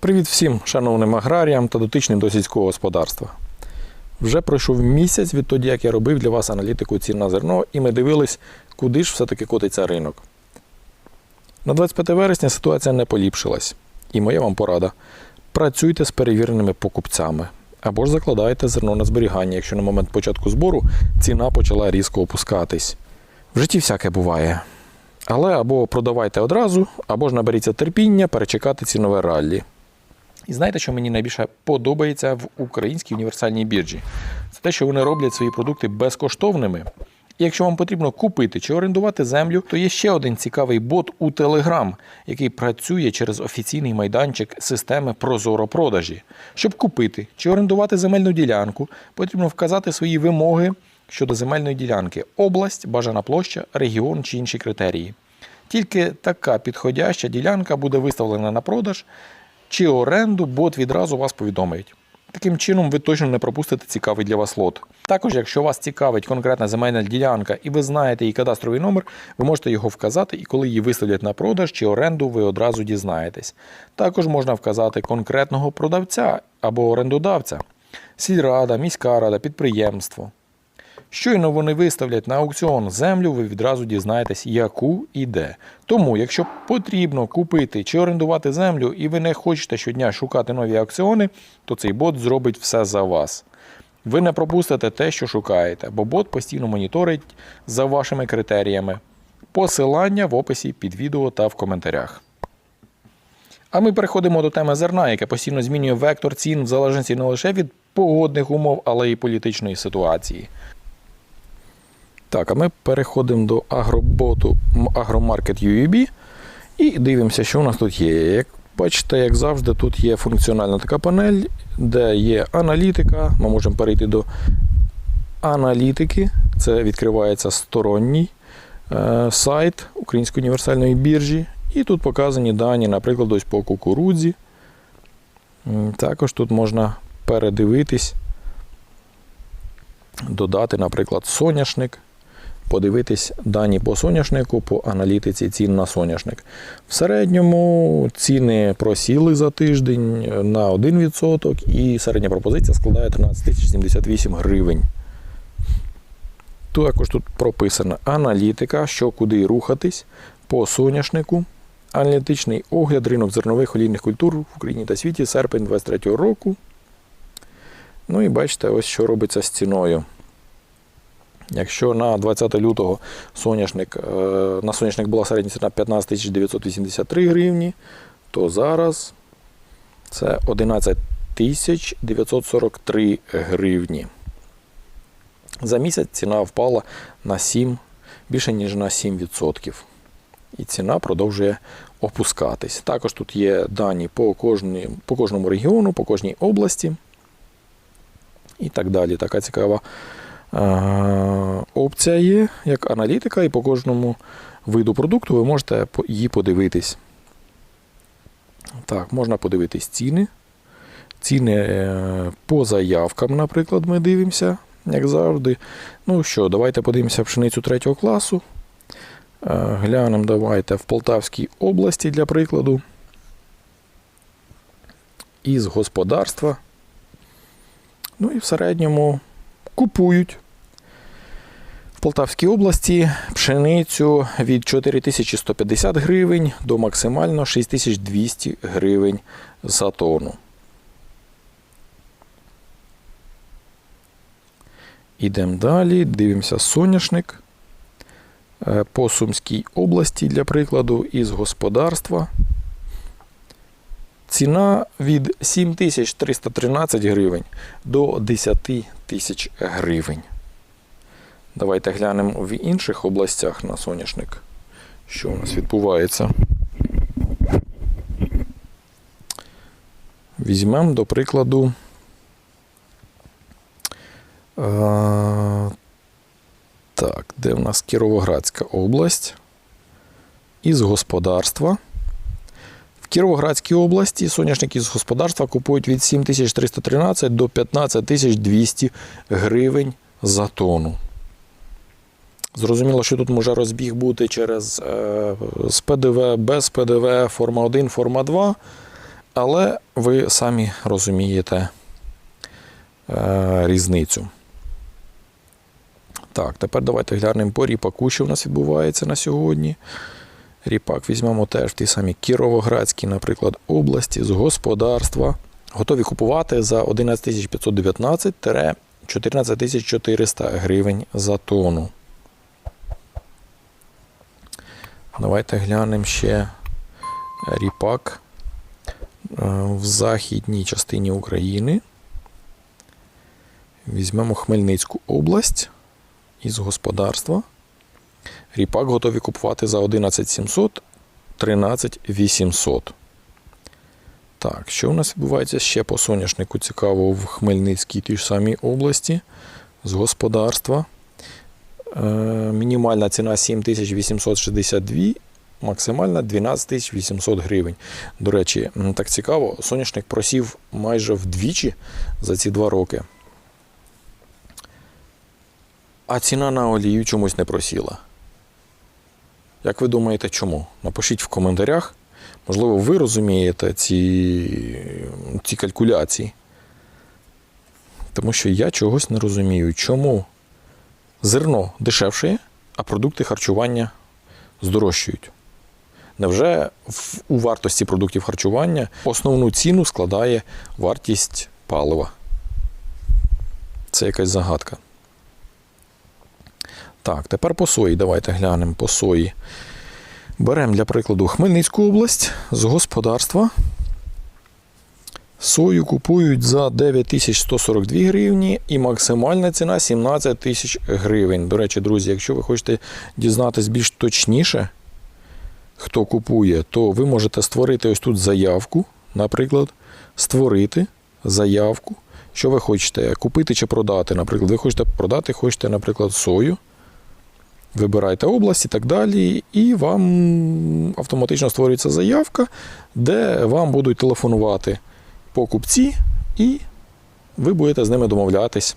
Привіт всім шановним аграріям та дотичним до сільського господарства. Вже пройшов місяць відтоді, як я робив для вас аналітику цін на зерно, і ми дивились, куди ж все-таки котиться ринок. На 25 вересня ситуація не поліпшилась. І моя вам порада: працюйте з перевіреними покупцями або ж закладайте зерно на зберігання, якщо на момент початку збору ціна почала різко опускатись. В житті всяке буває. Але або продавайте одразу, або ж наберіться терпіння перечекати цінове раллі. І знаєте, що мені найбільше подобається в українській універсальній біржі? Це те, що вони роблять свої продукти безкоштовними. І якщо вам потрібно купити чи орендувати землю, то є ще один цікавий бот у Telegram, який працює через офіційний майданчик системи Прозоро продажі. Щоб купити чи орендувати земельну ділянку, потрібно вказати свої вимоги щодо земельної ділянки: область, бажана площа, регіон чи інші критерії. Тільки така підходяща ділянка буде виставлена на продаж чи оренду, бот відразу вас повідомить. Таким чином, ви точно не пропустите цікавий для вас лот. Також, якщо вас цікавить конкретна земельна ділянка і ви знаєте її кадастровий номер, ви можете його вказати, і коли її виставлять на продаж чи оренду, ви одразу дізнаєтесь. Також можна вказати конкретного продавця або орендодавця, сільрада, міська рада, підприємство. Щойно вони виставлять на аукціон землю, ви відразу дізнаєтесь, яку і де. Тому, якщо потрібно купити чи орендувати землю, і ви не хочете щодня шукати нові аукціони, то цей бот зробить все за вас. Ви не пропустите те, що шукаєте, бо бот постійно моніторить за вашими критеріями. Посилання в описі під відео та в коментарях. А ми переходимо до теми зерна, яке постійно змінює вектор цін в залежності не лише від погодних умов, але й політичної ситуації. Так, а ми переходимо до агроботу Агромаркет UUB і дивимося, що у нас тут є. Як бачите, як завжди, тут є функціональна така панель, де є аналітика. Ми можемо перейти до аналітики. Це відкривається сторонній е, сайт Української універсальної біржі. І тут показані дані, наприклад, ось по кукурудзі. Також тут можна передивитись, додати, наприклад, соняшник подивитись дані по соняшнику, по аналітиці цін на соняшник. В середньому ціни просіли за тиждень на 1% і середня пропозиція складає 13 078 гривень. Також тут прописана аналітика, що куди рухатись по соняшнику. Аналітичний огляд ринок зернових олійних культур в Україні та світі серпень 2023 року. Ну і бачите, ось що робиться з ціною. Якщо на 20 лютого соняшник, е, на соняшник була середня ціна 15 983 гривні, то зараз це 11 943 гривні. За місяць ціна впала на 7, більше ніж на 7%. І ціна продовжує опускатись. Також тут є дані по, кожній, по кожному регіону, по кожній області і так далі. Така цікава опція є, як аналітика, і по кожному виду продукту ви можете її подивитись. Так, можна подивитись ціни. Ціни е, по заявкам, наприклад, ми дивимося, як завжди. Ну що, давайте подивимося пшеницю третього класу. Е, Глянемо, давайте в Полтавській області для прикладу. Із господарства. Ну і в середньому купують. В Полтавській області пшеницю від 4150 гривень до максимально 6200 гривень за тонну. Ідемо далі, дивимося соняшник. Е, По Сумській області, для прикладу, із господарства. Ціна від 7313 гривень до 10 тисяч гривень. Давайте глянемо в інших областях на соняшник, що у нас відбувається. Візьмемо, до прикладу, е, так, де в нас Кіровоградська область із господарства. Кіровоградській області соняшники з господарства купують від 7313 до 15200 гривень за тонну. Зрозуміло, що тут може розбіг бути через е, з ПДВ, без ПДВ, форма 1, форма 2. Але ви самі розумієте е, різницю. Так, тепер давайте глянемо по ріпаку, що в нас відбувається на сьогодні. Ріпак візьмемо теж в ті самі Кіровоградській, наприклад, області з господарства. Готові купувати за 11 519 14 400 гривень за тонну. Давайте глянемо ще ріпак е, в західній частині України. Візьмемо Хмельницьку область із господарства. Ріпак готові купувати за 11 700 13 800. Так, що у нас відбувається ще по соняшнику цікаво в Хмельницькій тій ж самій області з господарства. Е, мінімальна ціна 7862, максимальна 12 800 гривень. До речі, так цікаво, соняшник просів майже вдвічі за ці два роки. А ціна на олію чомусь не просіла. Як ви думаєте, чому? Напишіть в коментарях. Можливо, ви розумієте ці, ці калькуляції. Тому що я чогось не розумію, чому зерно дешевшає, а продукти харчування здорожчують. Невже у вартості продуктів харчування основну ціну складає вартість палива? Це якась загадка. Так, тепер по сої. Давайте глянемо по сої. Беремо для прикладу Хмельницьку область з господарства. Сою купують за 9142 гривні і максимальна ціна 17 тисяч гривень. До речі, друзі, якщо ви хочете дізнатись більш точніше, хто купує, то ви можете створити ось тут заявку, наприклад, створити заявку, що ви хочете купити чи продати. Наприклад, ви хочете продати, хочете, наприклад, сою. Вибирайте область і так далі, і вам автоматично створюється заявка, де вам будуть телефонувати покупці, і ви будете з ними домовлятись,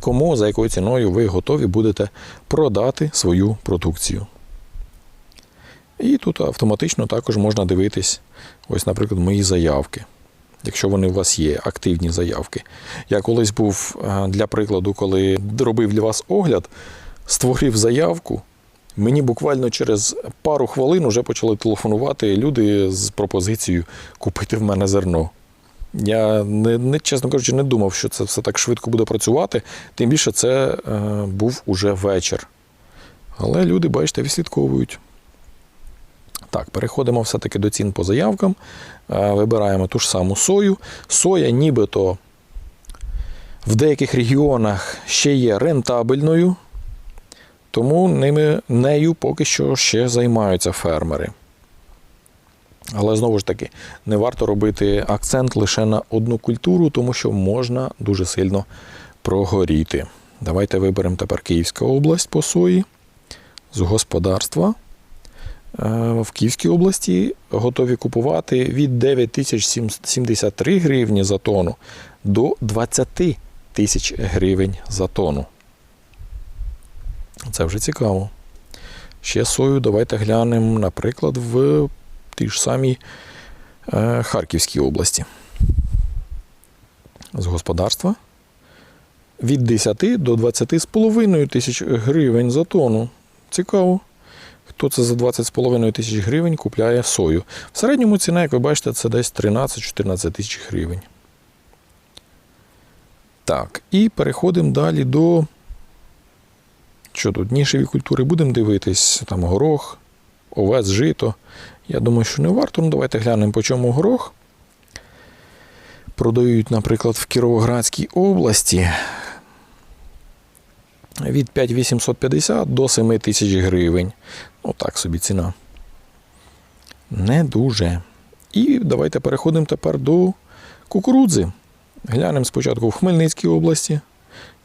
кому за якою ціною ви готові будете продати свою продукцію. І тут автоматично також можна дивитись, ось, наприклад, мої заявки. Якщо вони у вас є, активні заявки. Я колись був е, для прикладу, коли робив для вас огляд, створив заявку. Мені буквально через пару хвилин вже почали телефонувати люди з пропозицією купити в мене зерно. Я не, не чесно кажучи, не думав, що це все так швидко буде працювати. Тим більше це е, був уже вечір. Але люди, бачите, відслідковують. Так, переходимо все-таки до цін по заявкам. Е, вибираємо ту ж саму сою. Соя нібито в деяких регіонах ще є рентабельною. Тому ними, нею поки що ще займаються фермери. Але знову ж таки, не варто робити акцент лише на одну культуру, тому що можна дуже сильно прогоріти. Давайте виберемо тепер Київська область по сої з господарства. Е, В Київській області готові купувати від 9073 гривні за тонну до 20 тисяч гривень за тонну. Це вже цікаво. Ще сою давайте глянемо, наприклад, в тій ж самій е, Харківській області. З господарства від 10 до 20,5 тисяч гривень за тонну. Цікаво. Хто це за 20,5 тисяч гривень купляє сою? В середньому ціна, як ви бачите, це десь 13-14 тисяч гривень. Так, і переходимо далі до що тут нішеві культури будемо дивитись, там горох, овець, жито. Я думаю, що не варто. Ну, давайте глянемо, по чому горох. Продають, наприклад, в Кіровоградській області від 5850 до 7 тисяч гривень. Ну, так собі ціна. Не дуже. І давайте переходимо тепер до кукурудзи. Глянемо спочатку в Хмельницькій області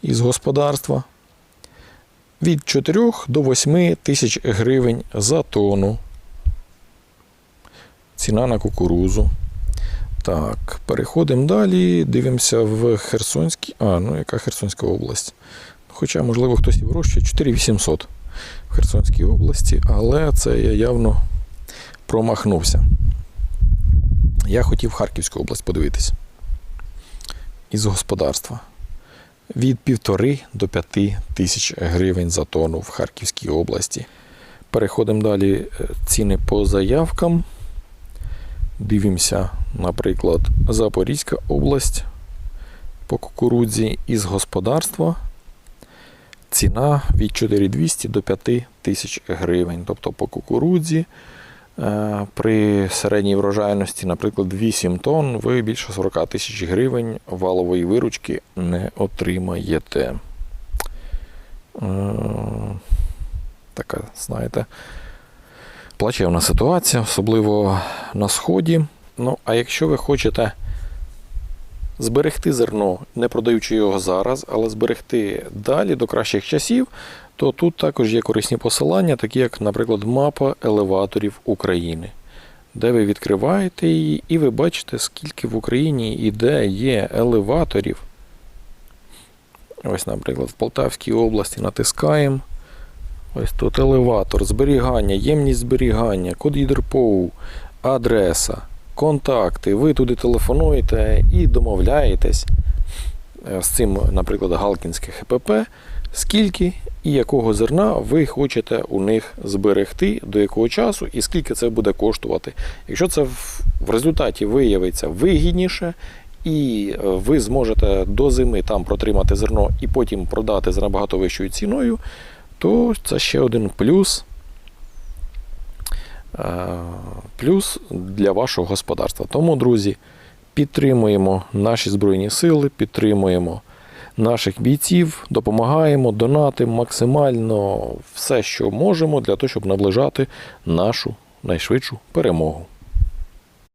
із господарства від 4 до 8 тисяч гривень за тонну. Ціна на кукурузу. Так, переходимо далі. Дивимося в Херсонській. А, ну яка Херсонська область? Хоча, можливо, хтось і вирощує 4800 в Херсонській області, але це я явно промахнувся. Я хотів Харківську область подивитись. Із господарства. Від півтори до п'яти тисяч гривень за тонну в Харківській області. Переходимо далі. е, Ціни по заявкам. Дивимося, наприклад, Запорізька область по кукурудзі із господарства. Ціна від 4200 до 5 тисяч гривень. Тобто по кукурудзі при середній врожайності, наприклад, 8 тонн, ви більше 40 тисяч гривень валової виручки не отримаєте. Е, Така, знаєте, плачевна ситуація, особливо на сході. Ну, а якщо ви хочете зберегти зерно, не продаючи його зараз, але зберегти далі до кращих часів, то тут також є корисні посилання, такі як, наприклад, мапа елеваторів України, де ви відкриваєте її і ви бачите, скільки в Україні і де є елеваторів. Ось, наприклад, в Полтавській області натискаємо. Ось тут елеватор, зберігання, ємність зберігання, код ЄДРПОУ, адреса, контакти. Ви туди телефонуєте і домовляєтесь е, з цим, наприклад, Галкінське ХПП, скільки і якого зерна ви хочете у них зберегти, до якого часу і скільки це буде коштувати. Якщо це в результаті виявиться вигідніше, і е, ви зможете до зими там протримати зерно і потім продати за набагато вищою ціною, то це ще один плюс. е, Плюс для вашого господарства. Тому, друзі, підтримуємо наші Збройні Сили, підтримуємо наших бійців, допомагаємо, донатимо максимально все, що можемо, для того, щоб наближати нашу найшвидшу перемогу.